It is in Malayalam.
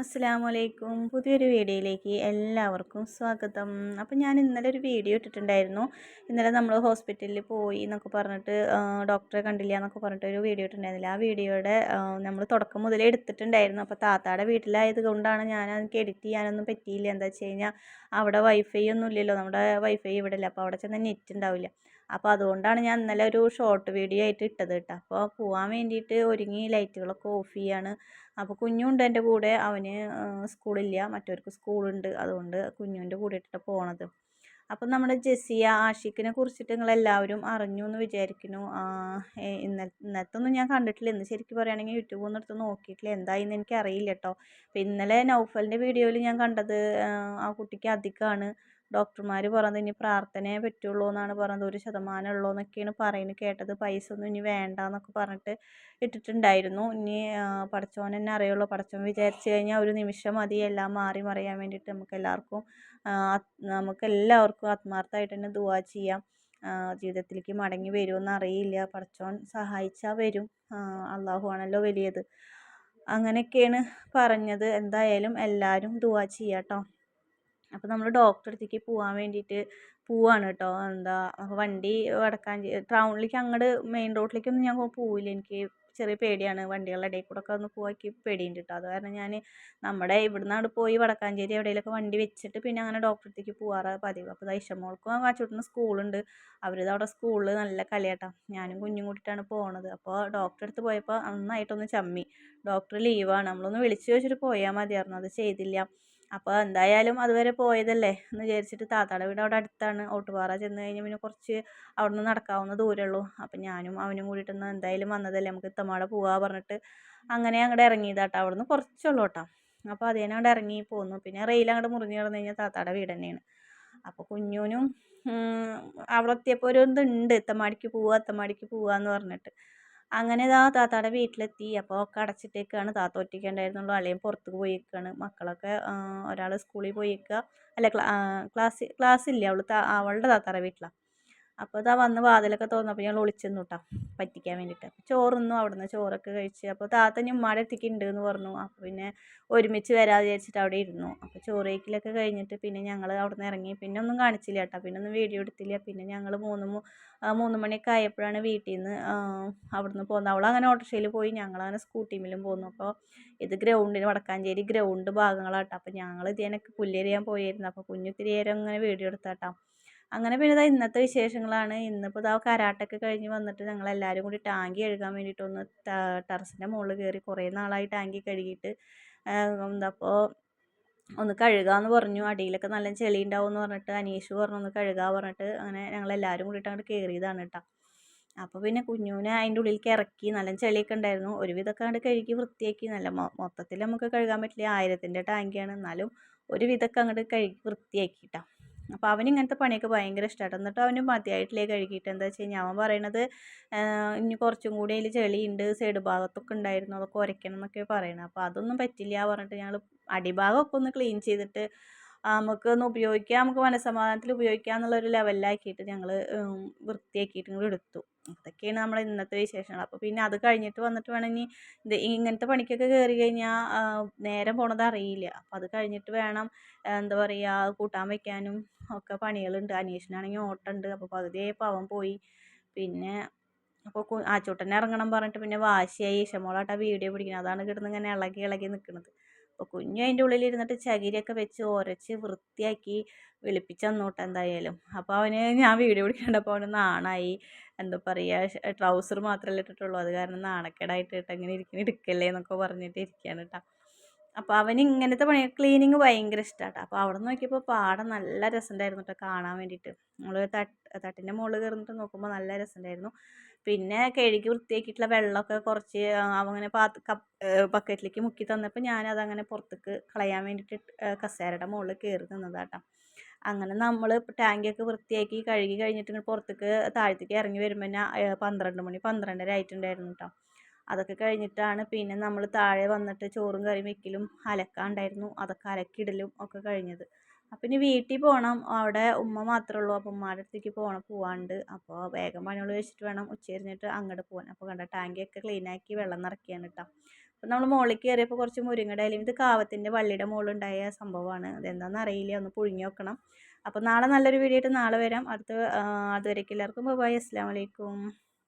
അസ്സാമലൈക്കും പുതിയൊരു വീഡിയോയിലേക്ക് എല്ലാവർക്കും സ്വാഗതം. അപ്പം ഞാൻ ഇന്നലെ ഒരു വീഡിയോ ഇട്ടിട്ടുണ്ടായിരുന്നു. ഇന്നലെ നമ്മൾ ഹോസ്പിറ്റലിൽ പോയി എന്നൊക്കെ പറഞ്ഞിട്ട് ഡോക്ടറെ കണ്ടില്ല എന്നൊക്കെ പറഞ്ഞിട്ട് ഒരു വീഡിയോ ഇട്ടിട്ടുണ്ടായിരുന്നില്ല. ആ വീഡിയോയുടെ നമ്മൾ തുടക്കം മുതലേ എടുത്തിട്ടുണ്ടായിരുന്നു. അപ്പോൾ താത്താടെ വീട്ടിലായത് കൊണ്ടാണ് ഞാൻ എനിക്ക് എഡിറ്റ് ചെയ്യാനൊന്നും പറ്റിയില്ല. എന്താ വെച്ച് കഴിഞ്ഞാൽ അവിടെ വൈഫൈ ഒന്നും ഇല്ലല്ലോ. നമ്മുടെ വൈഫൈ ഇവിടെ ഇല്ല. അപ്പോൾ അവിടെ ചെന്നാൽ നെറ്റ് ഉണ്ടാവില്ല അപ്പോൾ അതുകൊണ്ടാണ് ഞാൻ ഇന്നലെ ഒരു ഷോർട്ട് വീഡിയോ ആയിട്ട് ഇട്ടത് കേട്ടോ. അപ്പോൾ പോകാൻ വേണ്ടിയിട്ട് ഒരുങ്ങി ലൈറ്റുകളൊക്കെ ഓഫ് ചെയ്യാണ്. അപ്പോൾ കുഞ്ഞുണ്ട് എന്റെ കൂടെ. അവന് സ്കൂളില്ല മറ്റവർക്ക് സ്കൂളുണ്ട് അതുകൊണ്ട് കുഞ്ഞുവിന്റെ കൂടെ ഇട്ടിട്ട് പോണത്. അപ്പം നമ്മുടെ ജെസിയ ആഷിഖിനെ കുറിച്ചിട്ട് നിങ്ങളെല്ലാവരും അറിഞ്ഞു എന്ന് വിചാരിക്കുന്നു. ഇന്ന ഇന്നത്തെ ഒന്നും ഞാൻ കണ്ടിട്ടില്ല. ഇന്ന് ശരിക്കും പറയുകയാണെങ്കിൽ യൂട്യൂബ് ഒന്നും എടുത്ത് നോക്കിയിട്ടില്ല. എന്തായെന്ന് എനിക്ക് അറിയില്ല കേട്ടോ. അപ്പം ഇന്നലെ നൗഫലിന്റെ വീഡിയോയിൽ ഞാൻ കണ്ടത് ആ കുട്ടിക്ക് അധികമാണ് ഡോക്ടർമാർ പറഞ്ഞത് ഇനി പ്രാർത്ഥനയെ പറ്റുള്ളൂ എന്നാണ് പറഞ്ഞത് ഒരു ശതമാനം ഉള്ളൂ എന്നൊക്കെയാണ് പറയുന്നത്. കേട്ടത് പൈസ ഒന്നും ഇനി വേണ്ട എന്നൊക്കെ പറഞ്ഞിട്ട് ഇട്ടിട്ടുണ്ടായിരുന്നു. ഇനി പടച്ചോൻ തന്നെ അറിയുള്ളൂ. പടച്ചോൻ വിചാരിച്ചു കഴിഞ്ഞാൽ ഒരു നിമിഷം മതി. എല്ലാം മാറി മറിയാൻ വേണ്ടിയിട്ട് നമുക്ക് എല്ലാവർക്കും നമുക്ക് എല്ലാവർക്കും ആത്മാർത്ഥമായിട്ട് തന്നെ ദുവാ ചെയ്യാം. ജീവിതത്തിലേക്ക് മടങ്ങി വരുമെന്ന് അറിയില്ല. പടച്ചോൻ സഹായിച്ചാൽ വരും. അള്ളാഹു ആണല്ലോ വലിയത്. അങ്ങനെയൊക്കെയാണ് പറഞ്ഞത്. എന്തായാലും എല്ലാവരും ദുവാ ചെയ്യാം കേട്ടോ അപ്പോൾ നമ്മൾ ഡോക്ടറുടെ അടുത്തേക്ക് പോകാൻ വേണ്ടിയിട്ട് പോവാണ് കേട്ടോ എന്താ വണ്ടി വടക്കാഞ്ചേരി ടൗണിലേക്ക് അങ്ങോട്ട് മെയിൻ റോഡിലേക്കൊന്നും ഞാൻ പോവില്ല. എനിക്ക് ചെറിയ പേടിയാണ്. വണ്ടികളുടെ ഇടയിൽ കൂടെ ഒക്കെ ഒന്ന് പോകാൻ പേടിയുണ്ട് കേട്ടോ അത് കാരണം ഞാൻ നമ്മുടെ ഇവിടുന്ന് അവിടെ പോയി വടക്കാഞ്ചേരി എവിടെയെങ്കിലുമൊക്കെ വണ്ടി വെച്ചിട്ട് പിന്നെ അങ്ങനെ ഡോക്ടറുടെ അടുത്തേക്ക് പോകാറാണ് പതിവ് അപ്പോൾ ഇഷമോൾക്കും കാച്ചോട്ടിന് സ്കൂളുണ്ട്. അവരിത് അവിടെ സ്കൂളിൽ നല്ല കളിയാട്ടോ. ഞാനും കുഞ്ഞും കൂട്ടിയിട്ടാണ് പോണത്. അപ്പോൾ ഡോക്ടറെ അടുത്ത് പോയപ്പോൾ നന്നായിട്ടൊന്ന് ചമ്മി. ഡോക്ടർ ലീവാണ്. നമ്മളൊന്ന് വിളിച്ചു ചോദിച്ചിട്ട് പോയാൽ മതിയായിരുന്നു. അത് ചെയ്തില്ല. അപ്പോൾ എന്തായാലും അതുവരെ പോയതല്ലേ? എന്ന് വിചാരിച്ചിട്ട് താത്താടെ വീട് അവിടെ അടുത്താണ്. ഓട്ടുപാറ ചെന്ന് കഴിഞ്ഞ് പിന്നെ കുറച്ച് അവിടെ നിന്ന് നടക്കാവുന്ന ദൂരമുള്ളൂ അപ്പം ഞാനും അവനും കൂടിയിട്ടൊന്ന് എന്തായാലും വന്നതല്ലേ? നമുക്ക് ഇത്തമാടെ പോവാ പറഞ്ഞിട്ട് അങ്ങനെ അങ്ങോട്ട് ഇറങ്ങിയതാട്ടോ. അവിടെ നിന്ന് കുറച്ചുള്ളൂ കേട്ടോ. അപ്പോൾ അതേനെ അങ്ങോട്ട് ഇറങ്ങി പോന്നു. പിന്നെ റെയിൽ അങ്ങോട്ട് മുറിഞ്ഞ് കിടന്നു കഴിഞ്ഞാൽ താത്താടെ വീട് തന്നെയാണ്. അപ്പോൾ കുഞ്ഞൂനും അവിടെ എത്തിയപ്പോൾ ഒരു ഇതുണ്ട്. ഇത്തമാടിക്ക് പോവുക ഇത്തമാടിക്ക് പോവുക എന്ന് പറഞ്ഞിട്ട്. അങ്ങനെ ഇതാ താത്താടെ വീട്ടിലെത്തി. അപ്പോൾ ഒക്കെ അടച്ചിട്ടേക്കാണ് താത്ത ഒറ്റയ്ക്ക് ഉണ്ടായിരുന്നുള്ളൂ അളിയൻ പുറത്തേക്ക് പോയേക്കാണ്. മക്കളൊക്കെ ഒരാൾ സ്കൂളിൽ പോയേക്കുക അല്ല ക്ലാസ് ക്ലാസ് ഇല്ല അവൾ അവളുടെ താത്താടെ വീട്ടിലാണ് അപ്പോൾ ഇതാ വന്ന് വാതിലൊക്കെ തുറന്നപ്പോൾ ഞങ്ങൾ ഒളിച്ചെന്നു കേട്ടോ പറ്റിക്കാൻ വേണ്ടിയിട്ട് ചോറുന്നു അവിടുന്ന് ചോറൊക്കെ കഴിച്ച്. അപ്പോൾ താത്ത അടുത്തേക്ക് ഉണ്ട് എന്ന് പറഞ്ഞു. അപ്പോൾ പിന്നെ ഒരുമിച്ച് വരാമെന്ന് വിചാരിച്ചിട്ട് അവിടെ ഇരുന്നു. അപ്പോൾ ചോറ് കഴിക്കലൊക്കെ കഴിഞ്ഞിട്ട് പിന്നെ ഞങ്ങൾ അവിടെ നിന്ന് ഇറങ്ങി. പിന്നെ ഒന്നും കാണിച്ചില്ല കേട്ടോ പിന്നെ ഒന്നും വീഡിയോ എടുത്തില്ല. പിന്നെ ഞങ്ങൾ മൂന്ന് മൂന്ന് മണിയൊക്കെ ആയപ്പോഴാണ് വീട്ടിൽ നിന്ന് അവിടുന്ന് പോകുന്നത് അവൾ അങ്ങനെ ഓട്ടോറിക്ഷയിൽ പോയി. ഞങ്ങളങ്ങനെ സ്കൂട്ടിമിലും പോന്നു. അപ്പോൾ ഇത് ഗ്രൗണ്ടിന് വടക്കാഞ്ചേരി ഗ്രൗണ്ട് ഭാഗങ്ങളാട്ടോ. അപ്പോൾ ഞങ്ങൾ ഇതിനൊക്കെ പുല്ലേരിയാൻ പോയിരുന്നു അപ്പോൾ കുഞ്ഞിത്തിരി നേരം അങ്ങനെ വീഡിയോ എടുത്താട്ടോ. അങ്ങനെ പിന്നെ ഇതാ ഇന്നത്തെ വിശേഷങ്ങളാണ്. ഇന്നിപ്പോൾ ഇതാ കരാട്ടൊക്കെ കഴിഞ്ഞ് വന്നിട്ട് ഞങ്ങൾ എല്ലാവരും കൂടി ടാങ്കി കഴുകാൻ വേണ്ടിയിട്ട് ഒന്ന് ടെറസിന്റെ മുകളിൽ കയറി കുറേ നാളായി ടാങ്കി കഴുകിയിട്ട്. എന്താ അപ്പോൾ ഒന്ന് കഴുകാമെന്ന് പറഞ്ഞു. അടിയിലൊക്കെ നല്ല ചെളി ഉണ്ടാവും എന്ന് പറഞ്ഞിട്ട് അനീഷ് പറഞ്ഞു ഒന്ന് കഴുകാൻ പറഞ്ഞിട്ട് അങ്ങനെ ഞങ്ങൾ എല്ലാവരും കൂടിയിട്ട് അങ്ങോട്ട് കയറിയതാണ് കേട്ടോ. അപ്പോൾ പിന്നെ കുഞ്ഞുവിനെ അതിന്റെ ഉള്ളിലേക്ക് ഇറക്കി നല്ല ചെളിയൊക്കെ ഉണ്ടായിരുന്നു. ഒരുവിധമൊക്കെ അങ്ങോട്ട് കഴുകി വൃത്തിയാക്കി. നല്ല മൊത്തത്തിൽ നമുക്ക് കഴുകാൻ പറ്റില്ല. ആയിരത്തിന്റെ ടാങ്കിയാണ്. എന്നാലും ഒരുവിധമൊക്കെ അങ്ങോട്ട് കഴുകി വൃത്തിയാക്കി കേട്ടോ. അപ്പോൾ അവന് ഇങ്ങനത്തെ പണിയൊക്കെ ഭയങ്കര ഇഷ്ടമായിട്ട് എന്നിട്ട് അവന് മതിയായിട്ടില്ലേ കഴുകിയിട്ട്? എന്താ വെച്ച് കഴിഞ്ഞാൽ അവൻ പറയണത് ഇനി കുറച്ചും കൂടി അതിൽ ചെളിയുണ്ട് സൈഡ് ഭാഗത്തൊക്കെ ഉണ്ടായിരുന്നു അതൊക്കെ ഉരയ്ക്കണം എന്നൊക്കെ പറയണത് അപ്പോൾ അതൊന്നും പറ്റില്ല പറഞ്ഞിട്ട് ഞങ്ങൾ അടിഭാഗമൊക്കെ ഒന്ന് ക്ലീൻ ചെയ്തിട്ട് നമുക്ക് ഒന്ന് ഉപയോഗിക്കാം. നമുക്ക് മനസ്സമാധാനത്തിൽ ഉപയോഗിക്കാം എന്നുള്ളൊരു ലെവലിലാക്കിയിട്ട് ഞങ്ങൾ വൃത്തിയാക്കിയിട്ട് ഇങ്ങോട്ട് എടുത്തു. അതൊക്കെയാണ് നമ്മുടെ ഇന്നത്തെ വിശേഷങ്ങൾ. അപ്പോൾ പിന്നെ അത് കഴിഞ്ഞിട്ട് വന്നിട്ട് വേണമെങ്കിൽ ഇത് ഇങ്ങനത്തെ പണിക്കൊക്കെ കയറി കഴിഞ്ഞാൽ നേരം പോണത് അറിയില്ല. അപ്പോൾ അത് കഴിഞ്ഞിട്ട് വേണം എന്താ പറയുക കൂട്ടാൻ വയ്ക്കാനും ഒക്കെ പണികളുണ്ട്. അനീഷിനാണെങ്കിൽ ഓട്ടമുണ്ട് അപ്പോൾ പകുതിയായപ്പോൾ അവൻ പോയി. പിന്നെ അപ്പോൾ ആച്ചോട്ടനെ ഇറങ്ങണം പറഞ്ഞിട്ട് പിന്നെ വാശിയായി. ഇഷമോളായിട്ട് വീഡിയോ പിടിക്കുന്നത് അതാണ് കിടന്ന് ഇങ്ങനെ ഇളകി ഇളകി നിൽക്കുന്നത് അപ്പോൾ കുഞ്ഞു അതിന്റെ ഉള്ളിലിരുന്നിട്ട് ചകിരിയൊക്കെ വെച്ച് ഉരച്ച് വൃത്തിയാക്കി വിളിപ്പിച്ച് തന്നോട്ടെ എന്തായാലും. അപ്പോൾ അവന് ഞാൻ വീഡിയോ പിടിക്കേണ്ടപ്പോൾ അവന് നാണായി. എന്താ പറയുക ട്രൗസർ മാത്രമല്ല ഇട്ടിട്ടുള്ളൂ. അത് കാരണം നാണക്കേടായിട്ട് ഇട്ട് അങ്ങനെ ഇരിക്കുന്ന എടുക്കല്ലേ എന്നൊക്കെ പറഞ്ഞിട്ട് ഇരിക്കുകയാണ് കേട്ടോ അപ്പോൾ അവന് ഇങ്ങനത്തെ പണി ക്ലീനിങ് ഭയങ്കര ഇഷ്ടമാണ് അപ്പോൾ അവിടെ നോക്കിയപ്പോൾ പാടം നല്ല രസമുണ്ടായിരുന്നു കേട്ടോ കാണാൻ വേണ്ടിയിട്ട്. നമ്മൾ തട്ട് തട്ടിന്റെ മുകളിൽ കയറിയിട്ട് നോക്കുമ്പോൾ നല്ല രസമുണ്ടായിരുന്നു. പിന്നെ കഴുകി വൃത്തിയാക്കിയിട്ടുള്ള വെള്ളമൊക്കെ കുറച്ച് അങ്ങനെ പാത്ത് ബക്കറ്റിലേക്ക് മുക്കി തന്നപ്പോൾ ഞാനതങ്ങനെ പുറത്തേക്ക് കളയാൻ വേണ്ടിയിട്ട് കസേരയുടെ മുകളിൽ കയറി നിന്നതാട്ടോ. അങ്ങനെ നമ്മൾ ടാങ്കിയൊക്കെ വൃത്തിയാക്കി കഴുകി കഴിഞ്ഞിട്ട് പുറത്തേക്ക് താഴത്തേക്ക് ഇറങ്ങി വരുമ്പോൾ പന്ത്രണ്ട് മണി പന്ത്രണ്ടര ആയിട്ടുണ്ടായിരുന്നു കേട്ടോ അതൊക്കെ കഴിഞ്ഞിട്ടാണ് പിന്നെ നമ്മൾ താഴെ വന്നിട്ട് ചോറും കറിയും വെക്കലും അലക്കാണ്ടായിരുന്നു. അതൊക്കെ അലക്കിയിടലും ഒക്കെ കഴിഞ്ഞത്. അപ്പം ഇനി വീട്ടിൽ പോകണം അവിടെ ഉമ്മ മാത്രമേ ഉള്ളൂ. അപ്പം ഉമ്മയുടെ അടുത്തേക്ക് പോകണം പോവാണ്ട്. അപ്പോൾ വേഗം പണികൾ വെച്ചിട്ട് വേണം ഉച്ച കഴിഞ്ഞിട്ട് അങ്ങോട്ട് പോകാൻ അപ്പോൾ കണ്ട ടാങ്കിയൊക്കെ ക്ലീനാക്കി വെള്ളം നിറക്കിയാണ് കേട്ടോ അപ്പം നമ്മൾ മുകളിൽ കയറിയപ്പോൾ കുറച്ച് മുരിങ്ങയുടെ ഇലയും ഇത് കാവത്തിന്റെ വള്ളിയുടെ മുകളിലുണ്ടായ സംഭവമാണ്. അതെന്താണെന്ന് അറിയില്ല. ഒന്ന് പുഴുങ്ങി വെക്കണം അപ്പോൾ നാളെ നല്ലൊരു വീഡിയോ ആയിട്ട് നാളെ വരാം. അടുത്ത അതുവരേക്കും എല്ലാവർക്കും ബൈ അസ്സാം വലൈക്കും